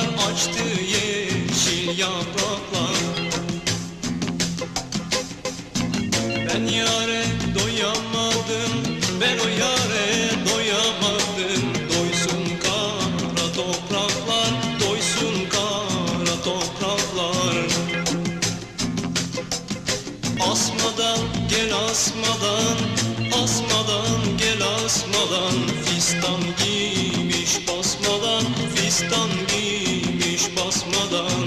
açtı yeşil yapraklar. Ben yare doyamadım Ben o yare doyamadım. Doysun kara topraklar Doysun kara topraklar. Asmadan gel asmadan Asmadan gel asmadan Fistan giymiş basmadan Fistan giymiş basmadan.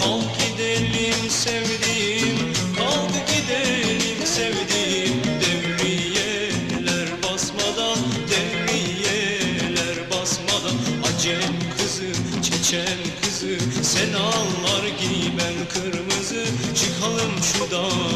Kalk gidelim sevdiğim Kalk gidelim sevdiğim Devriyeler basmadan Devriyeler basmadan. Acem kızı, çeçen kızı Sen ağlar giy ben kırmızı. Çıkalım şu dağın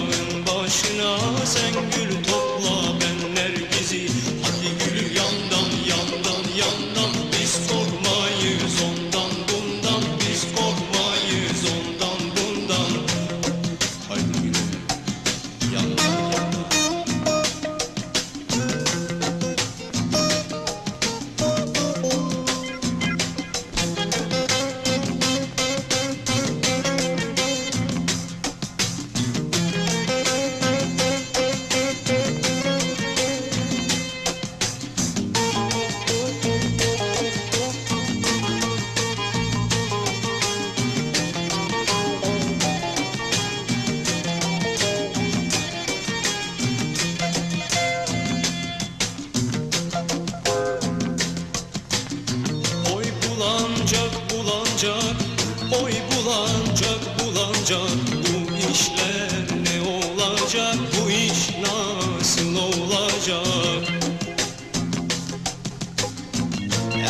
Bu iş nasıl olacak?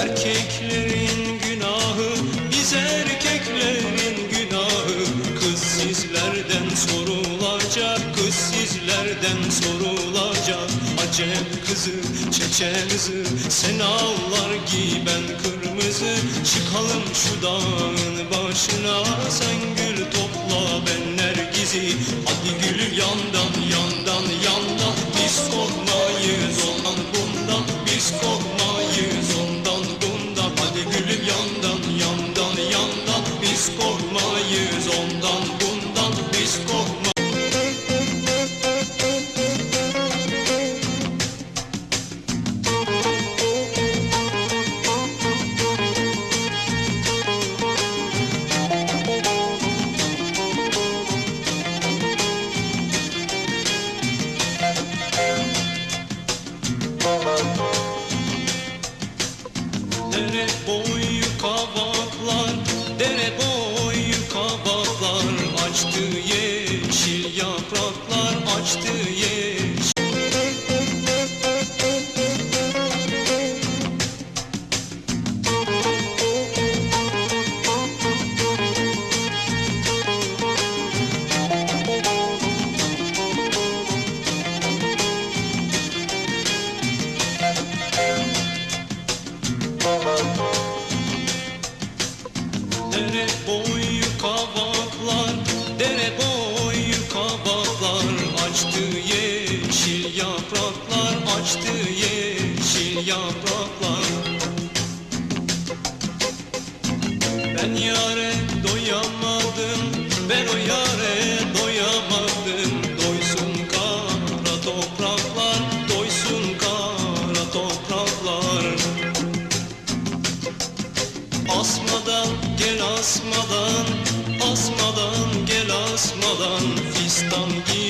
Erkeklerin günahı Biz erkeklerin günahı. Kız sizlerden sorulacak Kız sizlerden sorulacak. Acem kızı, çeçen Sen ağlar giy ben kırmızı. Çıkalım şu dağın başına Sen Ben yare doyamadım, ben o yare doyamadım. Doysun kara topraklar, doysun kara topraklar. Asmadan gel asmadan Asmadan gel asmadan. Fistan giymiş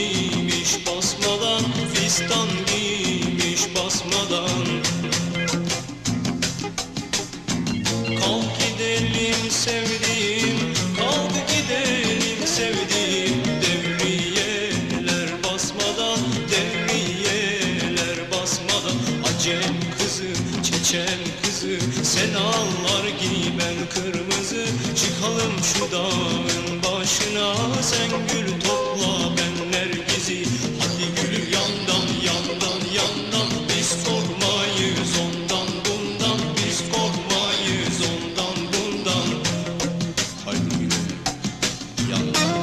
kızı. Sen ağlar giy ben kırmızı. Çıkalım şu dağın başına. Sen gül topla ben nergizi. Hadi gül yandan yandan yandan. Biz korkmayız ondan bundan. Biz korkmayız ondan bundan. Hadi gül yandan.